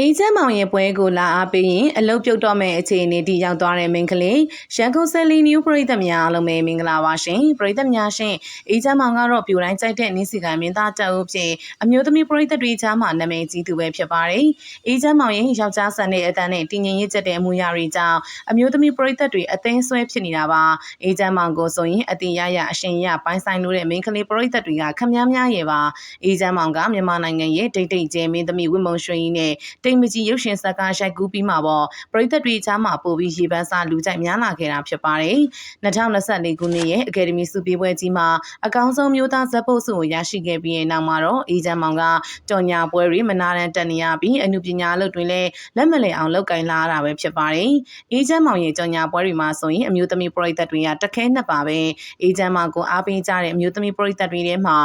အေးချမ်းမောင်ရဲ့ပွဲကိုလာအားပေးရင်အလုတ်ပြုတ်တော့မဲ့အခြေအနေတိရောက်သွားတဲ့မိန်းကလေးရန်ကုန်ဆယ်လီနျူပရိသတ်များအားလုံးပဲမင်္ဂလာပါရှင်ပရိသတ်များရှင်အေးချမ်းမောင်ကတော့ပြိုတိုင်းကြိုက်တဲ့နင်းစီကမင်းသားတက်ဦးဖြစ်အမျိုးသမီးပရိသတ်တွေကြားမှာနာမည်ကြီးသူပဲဖြစ်ပါတယ်အေးချမ်းမောင်ရဲ့ယောက်ျားဆန်တဲ့အတန်းနဲ့တင်ငင်ရစ်ချက်တဲ့အမှုရာတွေကြောင့်အမျိုးသမီးပရိသတ်တွေအသိမ်းဆွဲဖြစ်နေတာပါအေးချမ်းမောင်ကိုဆိုရင်အတင်ရရအရှင်ရပိုင်းဆိုင်လို့တဲ့မိန်းကလေးပရိသတ်တွေကခမများများရဲ့ပါအေးချမ်းမောင်ကမြန်မာနိုင်ငံရဲ့ဒိတ်ဒိတ်ကျဲမင်းသမီးဝင်းမုံရွှေကြီးနဲ့တိမ်မကြီးရုပ်ရှင်ဇာတ်ကားရိုက်ကူးပြီးမှာပေါ့ပရိသတ်တွေကြားမှာပို့ပြီးရေပန်းစားလူကြိုက်များလာခဲ့တာဖြစ်ပါတယ်2024ခုနှစ်ရဲ့အကယ်ဒမီစုပေးပွဲကြီးမှာအကောင်းဆုံးမျိုးသားဇက်ပုတ်စုကိုရရှိခဲ့ပြီးတဲ့နောက်မှာတော့အေဂျန်မောင်ကကြော်ညာပွဲတွေမနာတန်တက်နေရပြီးအမှုပညာလုပ်တွေလည်းလက်မလည်အောင်လုပ်ကင်လာတာပဲဖြစ်ပါတယ်အေဂျန်မောင်ရဲ့ကြော်ညာပွဲတွေမှာဆိုရင်အမျိုးသမီးပရိသတ်တွေကတခဲနှစ်ပါပဲအေဂျန်မောင်ကိုအားပေးကြတဲ့အမျိုးသမီးပရိသတ်တွေထဲမှာ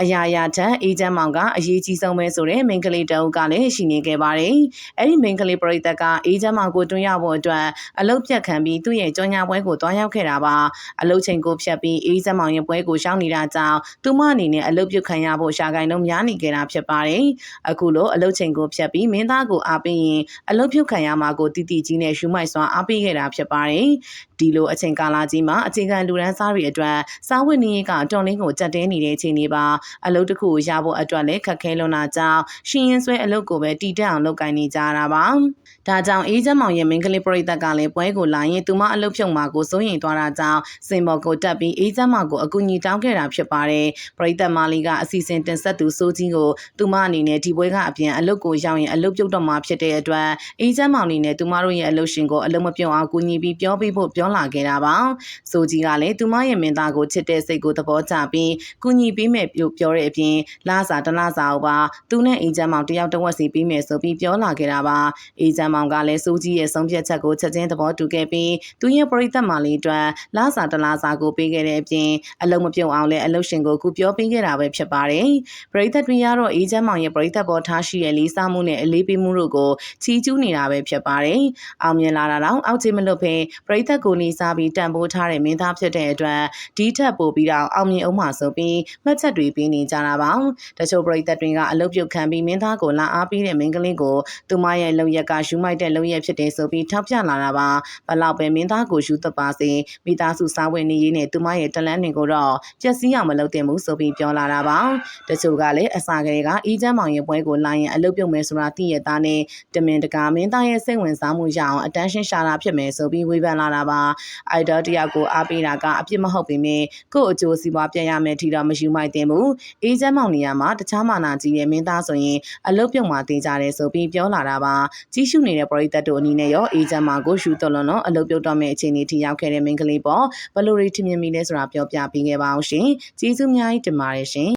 အရာရာထက်အေဂျင့်မောင်ကအရေးကြီးဆုံးပဲဆိုတဲ့မိန်းကလေးတအုပ်ကလည်းရှိနေခဲ့ပါတယ်။အဲ့ဒီမိန်းကလေးပရိသတ်ကအေဂျင့်မောင်ကိုတွန်းရောက်ဖို့အတွက်အလုတ်ပြတ်ခံပြီးသူ့ရဲ့ကြောညာပွဲကိုတွားရောက်ခဲ့တာပါ။အလုတ်ချိန်ကိုဖြတ်ပြီးအေဂျင့်မောင်ရဲ့ပွဲကိုရှောင်းနေတာကြောင့်သူမအနေနဲ့အလုတ်ပြုတ်ခံရဖို့ရှာကိုင်လုံးများနေခဲ့တာဖြစ်ပါတယ်။အခုလိုအလုတ်ချိန်ကိုဖြတ်ပြီးမင်းသားကိုအားပေးရင်အလုတ်ပြုတ်ခံရမှာကိုတိတိကြီးနဲ့ရှူမိုက်စွာအားပေးခဲ့တာဖြစ်ပါတယ်။ဒီလိုအချိန်ကာလကြီးမှာအခြေခံလူရန်စားတွေအတွက်စားဝတ်နေရေးကတော်လင်းကိုကြက်တဲနေတဲ့ချိန်တွေပါအလုပ်တစ်ခုကိုရဖို့အတွက်လည်းခက်ခဲလွန်းတာကြောင့်ရှင်ရင်ဆွဲအလုပ်ကိုပဲတည်တက်အောင်လုပ်ကိုင်နေကြတာပါဒါကြောင့်အေးချမ်းမောင်ရဲ့မင်္ဂလိပရိသတ်ကလည်းပွဲကိုလာရင်သူမအလုပ်ဖြုံမှာကိုစိုးရင်သွားတာကြောင့်စင်မော်ကိုတက်ပြီးအေးချမ်းမောင်ကိုအကူအညီတောင်းခဲ့တာဖြစ်ပါတယ်ပရိသတ်မာလီကအစီအစဉ်တင်ဆက်သူစိုးကြီးကိုသူမအနေနဲ့ဒီပွဲကအပြင်အလုပ်ကိုရောက်ရင်အလုပ်ပြုတ်တော့မှာဖြစ်တဲ့အတွက်အေးချမ်းမောင်အနေနဲ့သူမတို့ရဲ့အလုပ်ရှင်ကိုအလုပ်မပြုတ်အောင်ကူညီပြီးပြောပေးဖို့ပြောလာခဲ့တာပါစိုးကြီးကလည်းသူမရဲ့မင်းသားကိုချစ်တဲ့စိတ်ကိုသဘောကျပြီးကူညီပေးမယ်လို့ပြောတဲ့အပြင်လာစာတလားစာကိုပါသူနဲ့အေဂျင့်မောင်တယောက်တစ်ဝက်စီပြီးမယ်ဆိုပြီးပြောလာခဲ့တာပါအေဂျင့်မောင်ကလည်းစိုးကြီးရဲ့ဆုံးဖြတ်ချက်ကိုချက်ချင်းသဘောတူခဲ့ပြီးသူရဲ့ပရိသတ်မာလေးအတွက်လာစာတလားစာကိုပေးခဲ့တဲ့အပြင်အလုံးမပြုတ်အောင်လည်းအလုရှင်ကိုကူပြောပေးခဲ့တာပဲဖြစ်ပါတယ်ပရိသတ်တွေကတော့အေဂျင့်မောင်ရဲ့ပရိသတ်ပေါ်ထားရှိတဲ့လေးစားမှုနဲ့အလေးပေးမှုတို့ကိုချီးကျူးနေတာပဲဖြစ်ပါတယ်အောင်မြင်လာတာတော့အောက်ခြေမလွတ်ဖဲပရိသတ်ကိုလေးစားပြီးတန်ဖိုးထားတဲ့မင်းသားဖြစ်တဲ့အတွက်ဒီထက်ပိုပြီးတော့အောင်မြင်အောင်မှဆိုပြီးမှတ်ချက်တွေပေးနေကြတာပါတချို့ပရိသတ်တွေကအလုတ်ပြုတ်ခံပြီးမင်းသားကိုလာအားပေးတဲ့မင်းကလေးကိုသူမရဲ့လုံရက်ကယူမိုက်တဲ့လုံရက်ဖြစ်တယ်ဆိုပြီးထောက်ပြလာတာပါဘလောက်ပဲမင်းသားကိုယူသက်ပါစေမိသားစုစားဝတ်နေရေးနဲ့သူမရဲ့တလန်းတွေကိုတော့ပျက်စီးအောင်မလုပ်သင့်ဘူးဆိုပြီးပြောလာတာပါတချို့ကလည်းအစာကလေးကအေးချမ်းမောင်ရဲ့ပွဲကိုလာရင်အလုတ်ပြုတ်မယ်ဆိုတာသိရသားနဲ့တမင်တကာမင်းသားရဲ့စိတ်ဝင်စားမှုရအောင်အတန်းရှင်းရှာတာဖြစ်မယ်ဆိုပြီးဝေဖန်လာတာပါအိုက်ဒေါတယောက်ကိုအားပေးတာကအပြစ်မဟုတ်ပေမဲ့ကို့အကျိုးစီးပွားပြရမယ်ထီတော့မယူမိုက်သင့်ဘူးအေးချမ်းမောင်နေရာမှာတခြားမာနာကြီးရဲ့မင်းသားဆိုရင်အလုတ်ပြုတ်မှသေးကြတယ်ဆိုပြီးပြောလာတာပါကြီးစုနေတဲ့ပရိသတ်တို့အနေနဲ့ရောအေးချမ်းမာကိုရှူတော်လွန်တော့အလုတ်ပြုတ်တော့မယ့်အခြေအနေထိရောက်ခဲ့တဲ့မင်းကလေးပေါ့ဘလို့ရီထင်မြင်မိလဲဆိုတာပြောပြပေးခဲ့ပါအောင်ရှင်ကျေးဇူးအများကြီးတင်ပါတယ်ရှင်